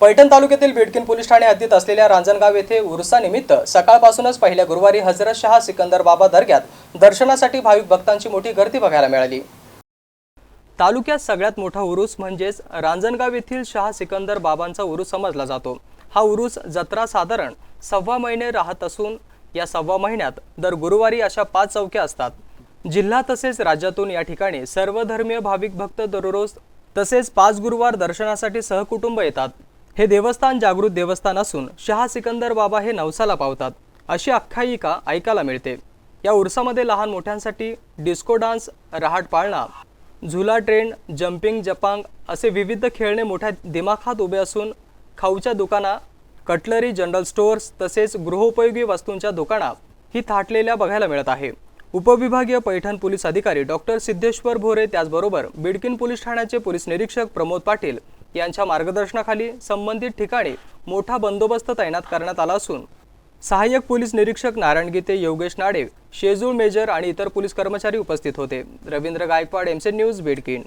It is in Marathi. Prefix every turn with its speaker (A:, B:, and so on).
A: पैठण तालुक्यातील बिडकिन पोलीस ठाणे हद्दीत असलेल्या रांजणगाव येथे उरुसानिमित्त सकाळपासूनच पहिल्या गुरुवारी हजरत शहा सिकंदर बाबा दर्ग्यात दर्शनासाठी भाविक भक्तांची मोठी गर्दी बघायला मिळाली. तालुक्यात सगळ्यात मोठा उरूस म्हणजेच रांजणगाव येथील शहा सिकंदर बाबांचा उरूस समजला जातो. हा उरूस जत्रा साधारण सव्वा महिने राहत असून या सव्वा महिन्यात दर गुरुवारी अशा पाच चौक्या असतात. जिल्हा तसेच राज्यातून या ठिकाणी सर्वधर्मीय भाविक भक्त दररोज तसेच पाच गुरुवार दर्शनासाठी सहकुटुंब येतात. हे देवस्थान जागृत देवस्थान असून शहा सिकंदर बाबा हे नवसाला पावतात. अशी आख्यायिका ऐकायला मिळते. या उरसामध्ये लहान मोठ्यांसाठी डिस्को डान्स रहाट पाळणा झुला ट्रेन जम्पिंग जपांग असे विविध खेळणे मोठ्या दिमाखात उभे असून खाऊच्या दुकाना कटलरी जनरल स्टोअर्स तसेच गृहोपयोगी वस्तूंच्या दुकाना ही थाटलेल्या बघायला मिळत आहे. उपविभागीय पैठण पोलीस अधिकारी डॉक्टर सिद्धेश्वर भोरे त्याचबरोबर बिडकिन पोलीस ठाण्याचे पोलीस निरीक्षक प्रमोद पाटील यांच्या मार्गदर्शनाखाली संबंधित ठिकाणी मोठा बंदोबस्त तैनात करण्यात आला असून सहाय्यक पोलीस निरीक्षक नारायण गीते योगेश नाडे शेजूळ मेजर आणि इतर पोलीस कर्मचारी उपस्थित होते. Ravindra Gaikwad MC news Bidkin.